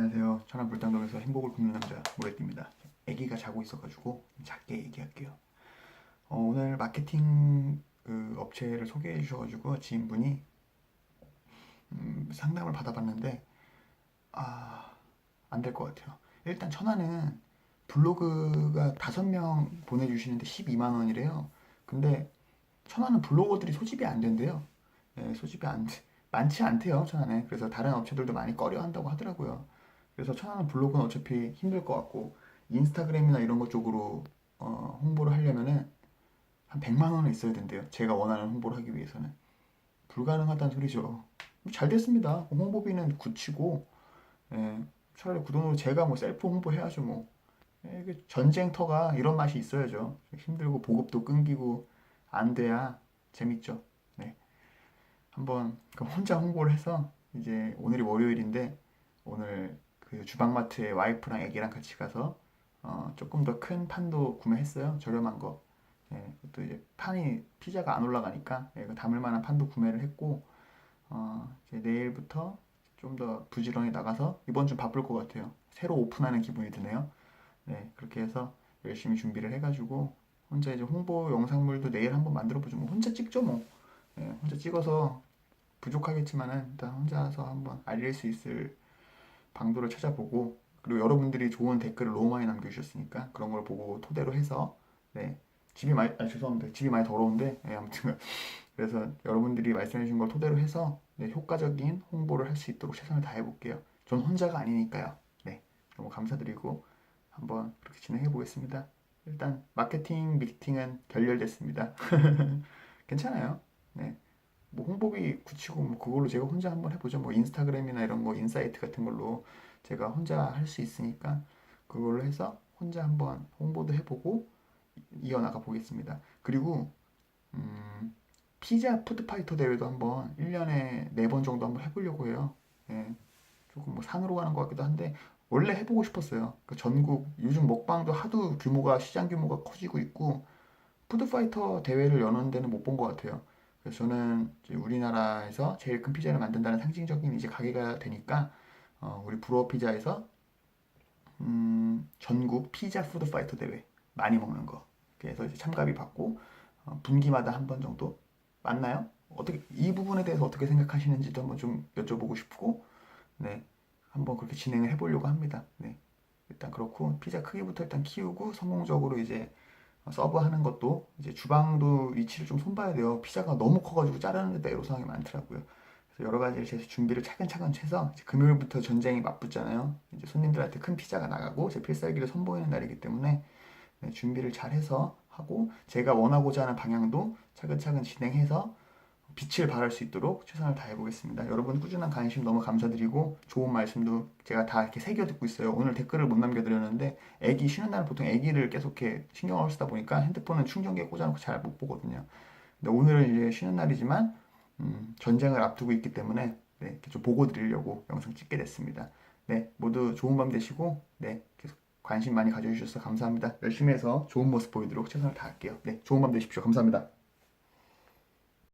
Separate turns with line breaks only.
안녕하세요. 천안 불당동에서 행복을 굽는 남자 모래띠입니다. 아기가 자고 있어가지고 작게 얘기할게요. 어, 오늘 마케팅 그 업체를 소개해 주셔가지고 지인분이 음, 상담을 받아봤는데 아, 안 될 것 같아요. 일단 천안은 블로그가 다섯 명 보내주시는데 12만 원이래요. 근데 천안은 블로거들이 소집이 안 된대요. 예, 소집이 안 돼- 많지 않대요 천안에. 그래서 다른 업체들도 많이 꺼려 한다고 하더라고요. 그래서 천안은 블로그는 어차피 힘들 것 같고 인스타그램이나 이런 것 쪽으로 어, 홍보를 하려면은 한 100만 원은 있어야 된대요. 제가 원하는 홍보를 하기 위해서는 불가능하다는 소리죠. 잘 됐습니다. 홍보비는 굳히고 예, 차라리 그 돈으로 제가 뭐 셀프 홍보 해야죠 뭐. 예, 전쟁터가 이런 맛이 있어야죠. 힘들고 보급도 끊기고 안 돼야 재밌죠. 네. 한번 혼자 홍보를 해서 이제 오늘이 월요일인데 오늘 그 주방마트에 와이프랑 애기랑 같이 가서 어, 조금 더 큰 판도 구매했어요. 저렴한 거. 예, 또 이제 판이 피자가 안 올라가니까 예, 그 담을 만한 판도 구매를 했고 어, 이제 내일부터 좀 더 부지런히 나가서 이번 주 바쁠 것 같아요. 새로 오픈하는 기분이 드네요. 네, 그렇게 해서 열심히 준비를 해가지고 혼자 이제 홍보 영상물도 내일 한번 만들어 보죠. 뭐 혼자 찍죠 뭐. 예, 혼자 찍어서 부족하겠지만은 일단 혼자서 한번 알릴 수 있을 방도를 찾아보고 그리고 여러분들이 좋은 댓글을 너무 많이 남겨주셨으니까 그런 걸 보고 토대로 해서 네 집이 많이 아 죄송합니다 집이 많이 더러운데 예, 아무튼 그래서 여러분들이 말씀해주신 걸 토대로 해서 네, 효과적인 홍보를 할 수 있도록 최선을 다해 볼게요. 전 혼자가 아니니까요. 네 너무 감사드리고 한번 그렇게 진행해 보겠습니다. 일단 마케팅 미팅은 결렬됐습니다. 괜찮아요. 네. 뭐 홍보비 굳히고 뭐 그걸로 제가 혼자 한번 해보죠. 뭐 인스타그램이나 이런 거 인사이트 같은 걸로 제가 혼자 할 수 있으니까 그걸로 해서 혼자 한번 홍보도 해보고 이어나가 보겠습니다. 그리고 음, 피자 푸드파이터 대회도 한번 1년에 4번 정도 한번 해보려고 해요. 예, 조금 뭐 산으로 가는 것 같기도 한데 원래 해보고 싶었어요. 그 전국 요즘 먹방도 하도 규모가 시장 규모가 커지고 있고 푸드파이터 대회를 여는 데는 못 본 것 같아요. 저는 우리나라에서 제일 큰 피자를 만든다는 상징적인 이제 가게가 되니까 어, 우리 부러 피자에서 음, 전국 피자 푸드 파이터 대회 많이 먹는 거 그래서 이제 참가비 받고 어, 분기마다 한 번 정도 맞나요? 어떻게 이 부분에 대해서 어떻게 생각하시는지도 한번 좀 여쭤보고 싶고 네 한번 그렇게 진행을 해보려고 합니다. 네 일단 그렇고 피자 크기부터 일단 키우고 성공적으로 이제 서브하는 것도 이제 주방도 위치를 좀 손봐야 돼요. 피자가 너무 커가지고 자르는 데 애로사항이 많더라고요. 그래서 여러 가지를 제 준비를 차근차근 해서 금요일부터 전쟁이 맞붙잖아요. 이제 손님들한테 큰 피자가 나가고 제 필살기를 선보이는 날이기 때문에 네, 준비를 잘 해서 하고 제가 원하고자 하는 방향도 차근차근 진행해서 빛을 발할 수 있도록 최선을 다해 보겠습니다. 여러분 꾸준한 관심 너무 감사드리고 좋은 말씀도 제가 다 이렇게 새겨 듣고 있어요. 오늘 댓글을 못 남겨드렸는데 애기 쉬는 날 보통 애기를 계속 이렇게 신경을 쓰다 보니까 핸드폰은 충전기에 꽂아놓고 잘 못 보거든요. 근데 오늘은 이제 쉬는 날이지만 음, 전쟁을 앞두고 있기 때문에 네, 이렇게 좀 보고 드리려고 영상 찍게 됐습니다. 네, 모두 좋은 밤 되시고 네, 계속 관심 많이 가져주셔서 감사합니다. 열심히 해서 좋은 모습 보이도록 최선을 다할게요. 네, 좋은 밤 되십시오. 감사합니다.